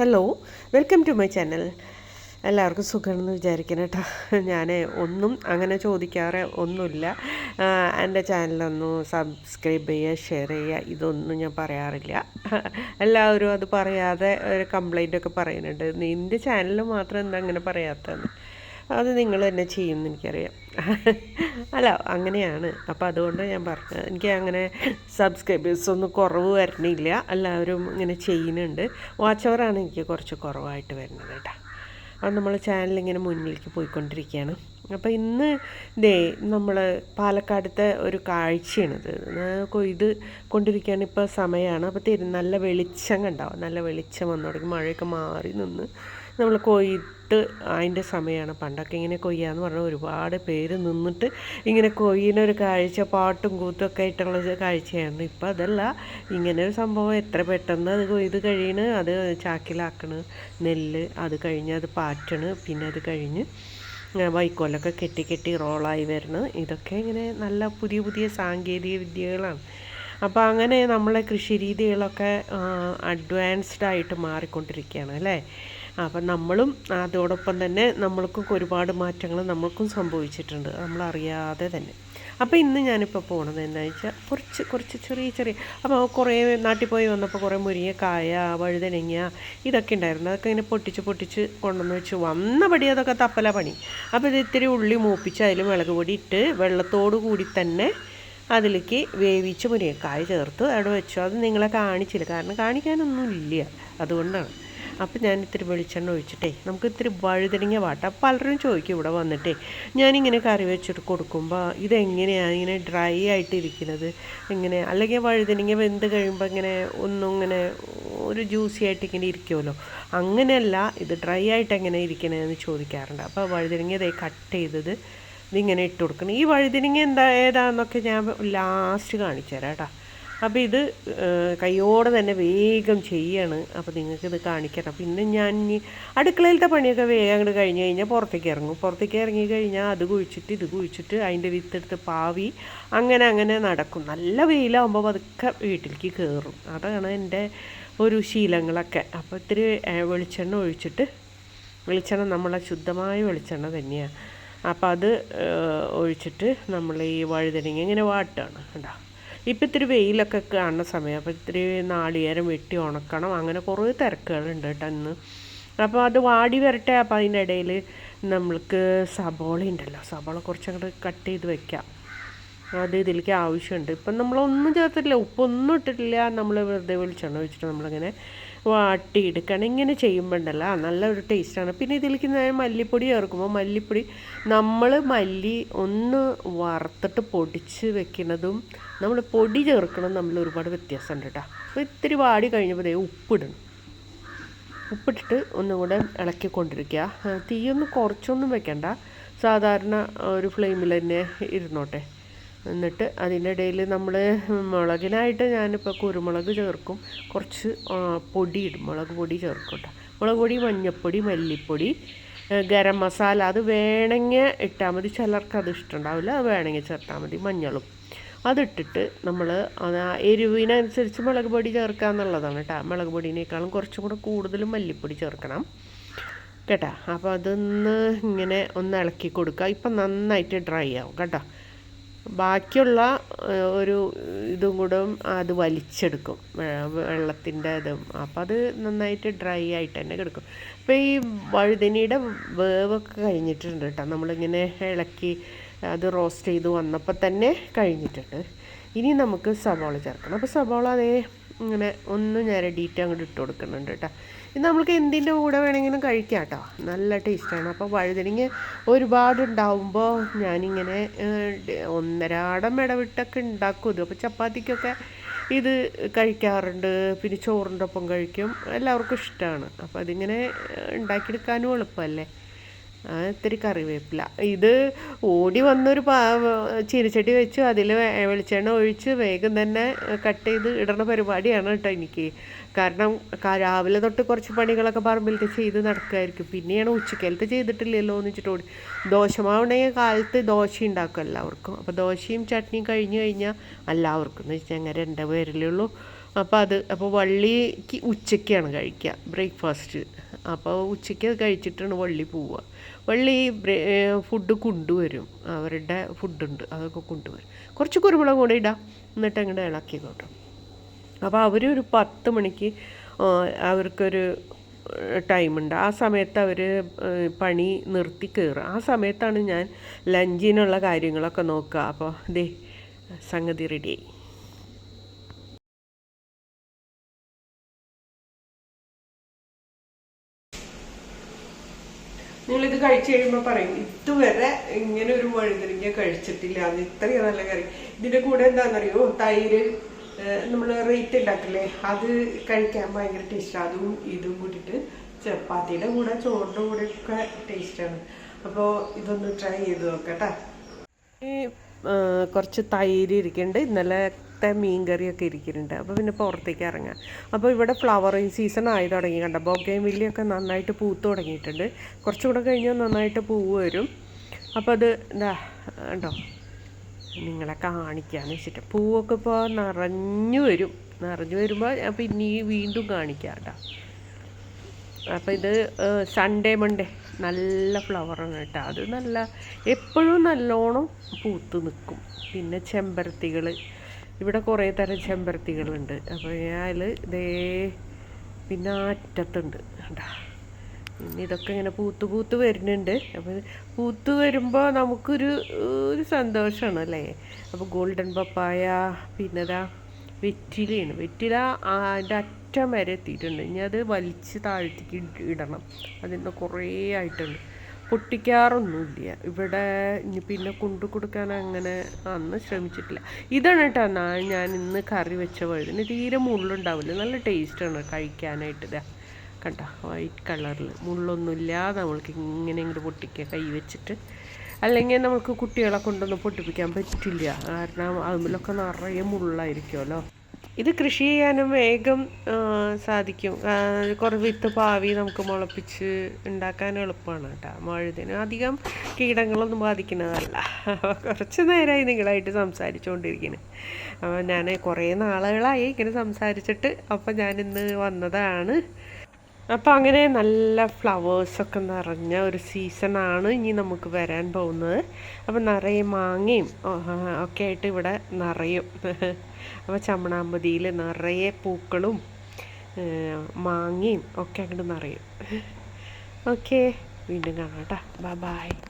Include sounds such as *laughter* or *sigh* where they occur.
Hello welcome to my channel എല്ലാവർക്കും സുഖമാണെന്ന് വിചാരിക്കണം കേട്ടോ. ഞാൻ ഒന്നും അങ്ങനെ ചോദിക്കാറ് ഒന്നുമില്ല. എന്റെ ചാനലൊന്നും സബ്സ്ക്രൈബ് ചെയ്യുക ഷെയർ ചെയ്യുക ഇതൊന്നും ഞാൻ പറയാറില്ല. എല്ലാവരും അത് പറയാതെ ഒരു കംപ്ലൈന്റ് ഒക്കെ പറയുന്നുണ്ട്. നിന്റെ ചാനലിൽ മാത്രം എന്താ അങ്ങനെ പറയാത്തതെന്ന് അത് നിങ്ങൾ തന്നെ ചെയ്യുമെന്ന് എനിക്കറിയാം. അല്ല അങ്ങനെയാണ്. അപ്പോൾ അതുകൊണ്ട് ഞാൻ പറഞ്ഞത്. എനിക്ക് അങ്ങനെ സബ്സ്ക്രൈബേഴ്സ് ഒന്നും കുറവ് വരണില്ല. എല്ലാവരും ഇങ്ങനെ ചെയ്യുന്നുണ്ട്. വാച്ച് അവറാണ് എനിക്ക് കുറച്ച് കുറവായിട്ട് വരുന്നത് കേട്ടോ. അത് നമ്മൾ ചാനലിങ്ങനെ മുന്നിലേക്ക് പോയിക്കൊണ്ടിരിക്കുകയാണ്. അപ്പോൾ ഇന്ന് ദേ നമ്മൾ പാലക്കാടത്തെ ഒരു കാഴ്ചയാണിത് കൊയ്ത് കൊണ്ടിരിക്കുകയാണ് ഇപ്പോൾ സമയമാണ് അപ്പോൾ തരും നല്ല വെളിച്ചം കണ്ടാവും നല്ല വെളിച്ചം വന്നു തുടങ്ങി. മഴയൊക്കെ മാറി നിന്ന്. നമ്മൾ കൊയ്ത്ത് അതിന്റെ സമയമാണ്. പണ്ടൊക്കെ ഇങ്ങനെ കൊയ്യാന്ന് പറഞ്ഞാൽ ഒരുപാട് പേര് നിന്നിട്ട് ഇങ്ങനെ കൊയ്യുന്ന ഒരു കാഴ്ച പാട്ടും കൂത്തും ഒക്കെ ആയിട്ടുള്ള കാഴ്ചയാണ് ഇപ്പം അതല്ല. ഇങ്ങനെ ഒരു സംഭവം എത്ര പെട്ടെന്ന് അത് കൊയ്ത് കഴിയണ് അത് ചാക്കിലാക്കണ് നെല്ല് അത് കഴിഞ്ഞ് അത് പാറ്റണ് പിന്നെ അത് കഴിഞ്ഞ് വൈക്കോലൊക്കെ കെട്ടി കെട്ടി റോളായി വരണം. ഇതൊക്കെ ഇങ്ങനെ നല്ല പുതിയ പുതിയ സാങ്കേതിക വിദ്യകളാണ്. അപ്പോൾ അങ്ങനെ നമ്മളെ കൃഷി രീതികളൊക്കെ അഡ്വാൻസ്ഡ് ആയിട്ട് മാറിക്കൊണ്ടിരിക്കുകയാണ് അല്ലേ? അപ്പം നമ്മളും അതോടൊപ്പം തന്നെ നമ്മൾക്കും ഒരുപാട് മാറ്റങ്ങൾ നമ്മൾക്കും സംഭവിച്ചിട്ടുണ്ട്. നമ്മളറിയാതെ തന്നെ. അപ്പോൾ ഇന്ന് ഞാനിപ്പോൾ പോണത് എന്താണെന്ന് വെച്ചാൽ കുറച്ച് കുറച്ച് ചെറിയ ചെറിയ അപ്പോൾ കുറേ നാട്ടിൽ പോയി വന്നപ്പോൾ കുറേ മുരിങ്ങക്കായ വഴുതനങ്ങ ഇതൊക്കെ ഉണ്ടായിരുന്നു അതൊക്കെ ഇങ്ങനെ പൊട്ടിച്ച് പൊട്ടിച്ച് കൊണ്ടുവന്ന് വെച്ച്. വന്നപടി അതൊക്കെ തപ്പല പണി. അപ്പോൾ ഇത് ഇത്തിരി ഉള്ളി മൂപ്പിച്ച് അതിൽ മുളക് പൊടി ഇട്ട് വെള്ളത്തോടു കൂടി തന്നെ അതിലേക്ക് വേവിച്ച് മുരിങ്ങക്കായ ചേർത്ത് അവിടെ വെച്ചു. അത് നിങ്ങളെ കാണിച്ചില്ല. കാരണം കാണിക്കാനൊന്നും ഇല്ല അതുകൊണ്ടാണ്. അപ്പം ഞാൻ ഇത്തിരി വെളിച്ചെണ്ണ ഒഴിച്ചിട്ടേ നമുക്ക് ഇത്തിരി വഴുതനങ്ങ വാട്ട. പലരും ചോദിക്കും ഇവിടെ വന്നിട്ടേ ഞാനിങ്ങനെ കറി വെച്ചിട്ട് കൊടുക്കുമ്പോൾ ഇതെങ്ങനെയാണ് ഇങ്ങനെ ഡ്രൈ ആയിട്ടിരിക്കുന്നത്? ഇങ്ങനെ അല്ലെങ്കിൽ വഴുതനങ്ങ വെന്ത് കഴിയുമ്പോൾ ഇങ്ങനെ ഒന്നും ഇങ്ങനെ ഒരു ജ്യൂസി ആയിട്ട് ഇങ്ങനെ ഇരിക്കുമല്ലോ അങ്ങനെയല്ല ഇത് ഡ്രൈ ആയിട്ട് എങ്ങനെ ഇരിക്കണതെന്ന് ചോദിക്കാറുണ്ട്. അപ്പോൾ വഴുതനങ്ങ ഇതേ കട്ട് ചെയ്തത് ഇതിങ്ങനെ ഇട്ട് കൊടുക്കണം. ഈ വഴുതനങ്ങ എന്താ ഏതാണെന്നൊക്കെ ഞാൻ ലാസ്റ്റ് കാണിച്ചു തരാം കേട്ടോ. അപ്പോൾ ഇത് കയ്യോടെ തന്നെ വേഗം ചെയ്യാണ്. അപ്പോൾ നിങ്ങൾക്ക് ഇത് കാണിക്കണം പിന്നെ ഞാൻ ഇനി അടുക്കളയിലത്തെ പണിയൊക്കെ വേഗം അങ്ങോട്ട് കഴിഞ്ഞ് കഴിഞ്ഞാൽ പുറത്തേക്ക് ഇറങ്ങും. പുറത്തേക്ക് ഇറങ്ങി കഴിഞ്ഞാൽ അത് കുഴിച്ചിട്ട് ഇത് കുഴിച്ചിട്ട് അതിന്റെ വിത്തെടുത്ത് പാവി അങ്ങനെ അങ്ങനെ നടക്കും. നല്ല വെയിലാകുമ്പോൾ അതൊക്കെ വീട്ടിലേക്ക് കയറും അതാണ് എന്റെ ഒരു ശീലങ്ങളൊക്കെ. അപ്പോൾ ഇത്തിരി വെളിച്ചെണ്ണ ഒഴിച്ചിട്ട് വെളിച്ചെണ്ണ നമ്മളെ ശുദ്ധമായ വെളിച്ചെണ്ണ തന്നെയാണ് അപ്പോൾ അത് ഒഴിച്ചിട്ട് നമ്മൾ ഈ വഴുതനങ്ങ ഇങ്ങനെ വാട്ടാണ്. കേട്ടോ ഇപ്പം ഇത്തിരി വെയിലൊക്കെ കാണുന്ന സമയം. അപ്പോൾ ഇത്തിരി നാളികേരം വെട്ടി ഉണക്കണം. അങ്ങനെ കുറേ തിരക്കുകളുണ്ട് കേട്ടോ ഇന്ന്. അപ്പോൾ അത് വാടി വരട്ടെ. അപ്പോൾ അതിന്റെ ഇടയിൽ നമ്മൾക്ക് സബോള ഉണ്ടല്ലോ. സബോള കുറച്ചങ്ങോട്ട് കട്ട് ചെയ്ത് വെക്കാം. അത് ഇതിലേക്ക് ആവശ്യമുണ്ട്. ഇപ്പം നമ്മളൊന്നും ചേർത്തിട്ടില്ല. ഉപ്പൊന്നും ഇട്ടിട്ടില്ല. നമ്മൾ വെറുതെ വെളിച്ചെണ്ണ ഒഴിച്ചിട്ട് നമ്മളിങ്ങനെ വാട്ടിയെടുക്കണം ഇങ്ങനെ ചെയ്യുമ്പോൾ ഉണ്ടല്ലോ നല്ലൊരു ടേസ്റ്റാണ്. പിന്നെ ഇതിലേക്ക് ഞാൻ മല്ലിപ്പൊടി ചേർക്കുമ്പോൾ മല്ലിപ്പൊടി നമ്മൾ മല്ലി ഒന്ന് വറുത്തിട്ട് പൊടിച്ച് വെക്കുന്നതും നമ്മൾ പൊടി ചേർക്കണം നമ്മൾ ഒരുപാട് വ്യത്യാസമുണ്ട് കേട്ടോ. അപ്പോൾ ഇത്തിരി വാടി കഴിഞ്ഞപ്പോൾ ദേ ഉപ്പിടണം ഉപ്പിട്ടിട്ട് ഒന്നും കൂടെ ഇളക്കി കൊണ്ടിരിക്കുക തീയൊന്നും കുറച്ചൊന്നും വെക്കണ്ട. സാധാരണ ഒരു ഫ്ലെയിമിൽ തന്നെ ഇരുന്നോട്ടെ. എന്നിട്ട് അതിന്റെ ഇടയിൽ നമ്മൾ മുളകിനായിട്ട് ഞാനിപ്പോൾ കുരുമുളക് ചേർക്കും. കുറച്ച് പൊടി മുളക് പൊടി ചേർക്കും കേട്ടോ. മുളക് പൊടി മഞ്ഞൾപ്പൊടി മല്ലിപ്പൊടി ഗരം മസാല അത് വേണമെങ്കിൽ ഇട്ടാൽ മതി. ചിലർക്ക് അത് ഇഷ്ടമുണ്ടാവില്ല. അത് വേണമെങ്കിൽ ചേർത്താൽ മതി. മഞ്ഞളും. അതിട്ടിട്ട് നമ്മൾ എരിവിനനുസരിച്ച് മുളക് പൊടി ചേർക്കുക എന്നുള്ളതാണ് കേട്ടോ. മുളക് പൊടിനേക്കാളും കുറച്ചും കൂടെ കൂടുതലും മല്ലിപ്പൊടി ചേർക്കണം. കേട്ടോ. അപ്പോൾ അതൊന്ന് ഇങ്ങനെ ഒന്ന് ഇളക്കി കൊടുക്കുക. ഇപ്പം നന്നായിട്ട് ഡ്രൈ ആവും കേട്ടോ. ബാക്കിയുള്ള ഒരു ഇതും കൂടെ അത് വലിച്ചെടുക്കും. വെള്ളത്തിന്റെ ഇതും. അപ്പോൾ അത് നന്നായിട്ട് ഡ്രൈ ആയിട്ട് തന്നെ കിടക്കും. അപ്പോൾ ഈ വഴുതനയുടെ വേവൊക്കെ കഴിഞ്ഞിട്ടുണ്ട് കേട്ടോ. നമ്മളിങ്ങനെ ഇളക്കി അത് റോസ്റ്റ് ചെയ്ത് വന്നപ്പോൾ തന്നെ കഴിഞ്ഞിട്ടുണ്ട്. ഇനി നമുക്ക് സവാള ചേർക്കണം. അപ്പോൾ സവാള അതേ ഇങ്ങനെ ഒന്ന് ഞരടിയിട്ട് അങ്ങോട്ട് ഇട്ട് കൊടുക്കുന്നുണ്ട് കേട്ടോ ഇത് നമുക്ക് എന്തിന്റെ കൂടെ വേണമെങ്കിലും കഴിക്കാം കേട്ടോ നല്ല ടേസ്റ്റാണ് അപ്പോൾ വഴുതനങ്ങ ഒരുപാട് ഉണ്ടാവുമ്പോൾ ഞാനിങ്ങനെ ഒന്നരാടം ഇടവിട്ടൊക്കെ ഉണ്ടാക്കും. ഇത് അപ്പോൾ ചപ്പാത്തിക്കൊക്കെ ഇത് കഴിക്കാറുണ്ട്. പിന്നെ ചോറിന്റെ ഒപ്പം കഴിക്കും. എല്ലാവർക്കും ഇഷ്ടമാണ് അപ്പോൾ അതിങ്ങനെ ഉണ്ടാക്കിയെടുക്കാനും എളുപ്പമല്ലേ? ഇത്തിരി കറിവേപ്പില. ഇത് ഓടി വന്നൊരു പാ ചീനച്ചട്ടി വെച്ച് അതിൽ വെളിച്ചെണ്ണ ഒഴിച്ച് വേഗം തന്നെ കട്ട് ചെയ്ത് ഇടുന്ന പരിപാടിയാണ് കേട്ടോ എനിക്ക്. കാരണം രാവിലെ തൊട്ട് കുറച്ച് പണികളൊക്കെ പറമ്പിലത്തെ ചെയ്ത് നടക്കുമായിരിക്കും പിന്നെയാണ് ഉച്ചക്കലത്തെ ചെയ്തിട്ടില്ലല്ലോ എന്ന് വെച്ചിട്ട് ഓടി. ദോശമാവുണ്ടെങ്കിൽ കാലത്ത് ദോശ ഉണ്ടാക്കും എല്ലാവർക്കും. അപ്പോൾ ദോശയും ചട്നിയും കഴിഞ്ഞ് കഴിഞ്ഞാൽ എല്ലാവർക്കും എന്ന് വെച്ചാൽ അങ്ങനെ രണ്ട് പേരിലേ ഉള്ളൂ. അപ്പോൾ അത് അപ്പോൾ വള്ളിക്ക് ഉച്ചയ്ക്കാണ് കഴിക്കുക ബ്രേക്ക്ഫാസ്റ്റ്. അപ്പോൾ ഉച്ചയ്ക്ക് കഴിച്ചിട്ടാണ് വള്ളി പോവുക. വള്ളി ഫുഡ് കൊണ്ടുവരും. അവരുടെ ഫുഡുണ്ട് അതൊക്കെ കൊണ്ടുവരും. കുറച്ച് കുരുമുളക് കൂടെ ഇടാം. എന്നിട്ട് അങ്ങോട്ട് ഇളക്കി കൂട്ടും അപ്പോൾ അവർ ഒരു പത്ത് മണിക്ക് അവർക്കൊരു ടൈമുണ്ട് ആ സമയത്ത് അവർ പണി നിർത്തി കയറുക. ആ സമയത്താണ് ഞാൻ ലഞ്ചിനുള്ള കാര്യങ്ങളൊക്കെ നോക്കുക. അപ്പോൾ ദേ സംഗതി റെഡിയായി നിങ്ങളിത് കഴിച്ചു കഴിയുമ്പോൾ പറയും ഇതുവരെ ഇങ്ങനെ ഒരു വഴുതനങ്ങ കഴിച്ചിട്ടില്ല. അത് ഇത്രയും നല്ല കറി. ഇതിന്റെ കൂടെ എന്താണെന്നറിയോ തൈര് നമ്മൾ റേറ്റ് ഉണ്ടാക്കില്ലേ? അത് കഴിക്കാൻ ഭയങ്കര ടേസ്റ്റാണ് അതും ഇതും കൂട്ടിയിട്ട് ചപ്പാത്തിയുടെ കൂടെ ചോറിന്റെ കൂടെ ഒക്കെ ടേസ്റ്റാണ് അപ്പോൾ ഇതൊന്ന് ട്രൈ ചെയ്ത് നോക്കട്ടെ ഈ കുറച്ച് തൈര് ഇരിക്കുന്നുണ്ട് ഇന്നലത്തെ മീൻ കറിയൊക്കെ ഇരിക്കുന്നുണ്ട്. അപ്പോൾ പിന്നെ പുറത്തേക്ക് ഇറങ്ങാം. അപ്പോൾ ഇവിടെ ഫ്ലവറിങ് സീസൺ ആയി തുടങ്ങി കണ്ട? ബൊഗയും വില്ലിയൊക്കെ നന്നായിട്ട് പൂത്ത് തുടങ്ങിയിട്ടുണ്ട്. കുറച്ചുകൂടെ കഴിഞ്ഞാൽ നന്നായിട്ട് പൂവ് വരും. അപ്പോൾ അത് എന്താ ഉണ്ടോ നിങ്ങളെ കാണിക്കാന്ന് വെച്ചിട്ട്. പൂവൊക്കെ ഇപ്പോൾ നിറഞ്ഞു വരും. നിറഞ്ഞു വരുമ്പോൾ ഞാൻ പിന്നെ വീണ്ടും കാണിക്കാം കേട്ടോ. അപ്പോൾ ഇത് സൺഡേ മൺഡേ നല്ല ഫ്ലവറാണ് കേട്ടോ. അത് നല്ല എപ്പോഴും നല്ലോണം പൂത്ത് നിൽക്കും. പിന്നെ ചെമ്പരത്തികൾ ഇവിടെ കുറേ തരം ചെമ്പരത്തികളുണ്ട്. അപ്പോൾ ഞാൻ ഇതേ പിന്നെ അറ്റത്തുണ്ട് കേട്ടോ പിന്നെ ഇതൊക്കെ ഇങ്ങനെ പൂത്ത് പൂത്ത് വരുന്നുണ്ട്. അപ്പോൾ പൂത്ത് വരുമ്പോൾ നമുക്കൊരു ഒരു സന്തോഷമാണ് അല്ലേ? അപ്പോൾ ഗോൾഡൻ പപ്പായ പിന്നെ ഇതാ വെറ്റിലയാണ്. വെറ്റില അതിന്റെ അറ്റം വരെ എത്തിയിട്ടുണ്ട്. ഇനി അത് വലിച്ച് താഴ്ത്തിക്ക് ഇടണം. അതിന്റെ കുറേ ആയിട്ടുണ്ട്. പൊട്ടിക്കാറൊന്നുമില്ല. ഇവിടെ ഇനി പിന്നെ കൊണ്ടു കൊടുക്കാൻ അങ്ങനെ അന്ന് ശ്രമിച്ചിട്ടില്ല. ഇതാണ് കേട്ടോ ഞാൻ ഇന്ന് കറി വെച്ച വഴുതിന്. തീരെ മുള്ളുണ്ടാവില്ല. നല്ല ടേസ്റ്റാണ് കഴിക്കാനായിട്ട്. ഇതാ കണ്ട? വൈറ്റ് കളറിൽ മുള്ളൊന്നുമില്ലാതെ നമ്മൾക്ക് ഇങ്ങനെ പൊട്ടിക്കുക കൈ വെച്ചിട്ട്. അല്ലെങ്കിൽ നമുക്ക് കുട്ടികളെ കൊണ്ടൊന്നും പൊട്ടിപ്പിക്കാൻ പറ്റില്ല. കാരണം അതിലൊക്കെ നിറയെ മുള്ളായിരിക്കുമല്ലോ. ഇത് കൃഷി ചെയ്യാനും വേഗം സാധിക്കും. കുറേ വിത്ത് പാവി നമുക്ക് മുളപ്പിച്ച് ഉണ്ടാക്കാൻ എളുപ്പമാണ് കേട്ടോ. മഴുതിന് അധികം കീടങ്ങളൊന്നും ബാധിക്കുന്നതല്ല. കുറച്ച് നേരമായി നിങ്ങളായിട്ട് സംസാരിച്ചുകൊണ്ടിരിക്കുന്നു അപ്പോൾ ഞാൻ കുറേ നാളുകളായി ഇങ്ങനെ സംസാരിച്ചിട്ട് അപ്പോൾ ഞാനിന്ന് വന്നതാണ്. അപ്പോൾ അങ്ങനെ നല്ല ഫ്ലവേഴ്സൊക്കെ നിറഞ്ഞ ഒരു സീസണാണ് ഇനി നമുക്ക് വരാൻ പോകുന്നത്. അപ്പോൾ നിറയെ മാങ്ങയും ഒക്കെ ആയിട്ട് ഇവിടെ നിറയും. *laughs* അപ്പോൾ ചമ്മണാമ്പതിയിൽ നിറയെ പൂക്കളും മാങ്ങയും ഒക്കെ അങ്ങോട്ട് നിറയും. *laughs* ഓക്കെ വീണ്ടും കാണാം കേട്ടോ. ബൈ